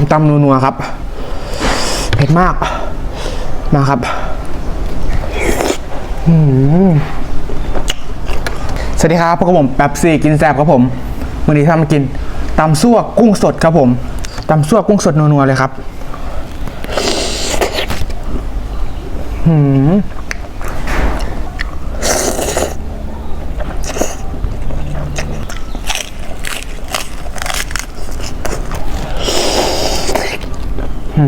น้ำตำนัวๆครับ เผ็ดมากมาครับสวัสดีครับพวกผมแป๊บซี่กินแซบครับผมวันนี้ทำมากินตำซั่วกุ้งสดครับผมตำซั่วกุ้งสดนัวๆเลยครับ หืม ม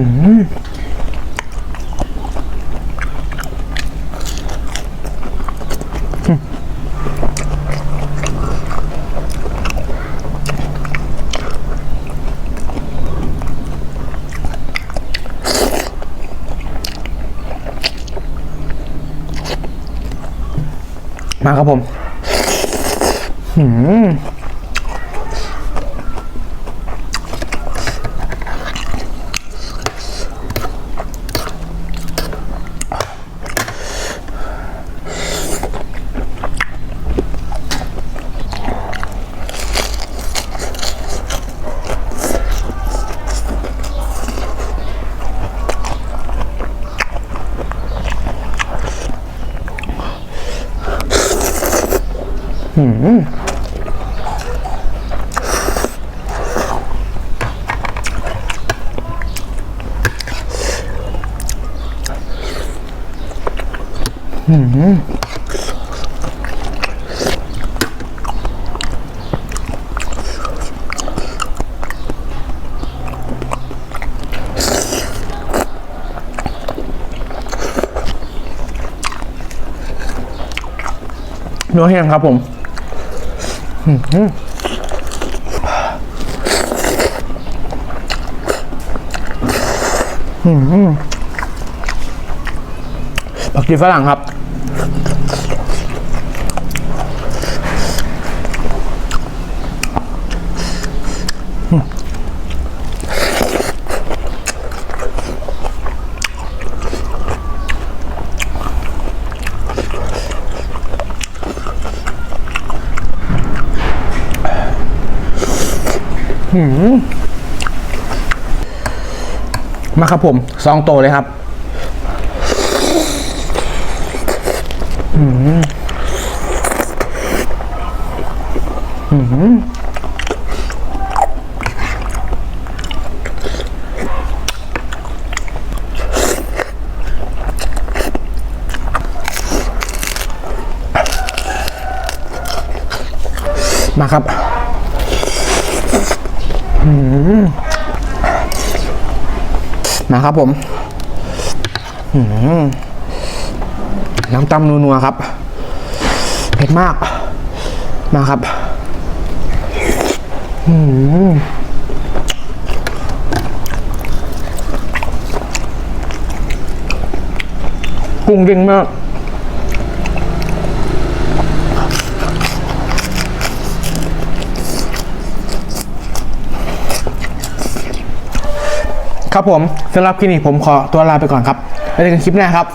าครับผม หืม เนื้อแห้งครับผมหืมหืม ผักชีฝรั่งครับ มาครับผมซองโตเลยครับอืมอืมมาครับ มาครับผมน้ำตำนัวๆครับ เผ็ดมาก มาครับกุ้งเด้งมาก ครับผมสำหรับคลิปนี้ผมขอตัวลาไปก่อนครับแล้วเจอกันคลิปหน้าครับ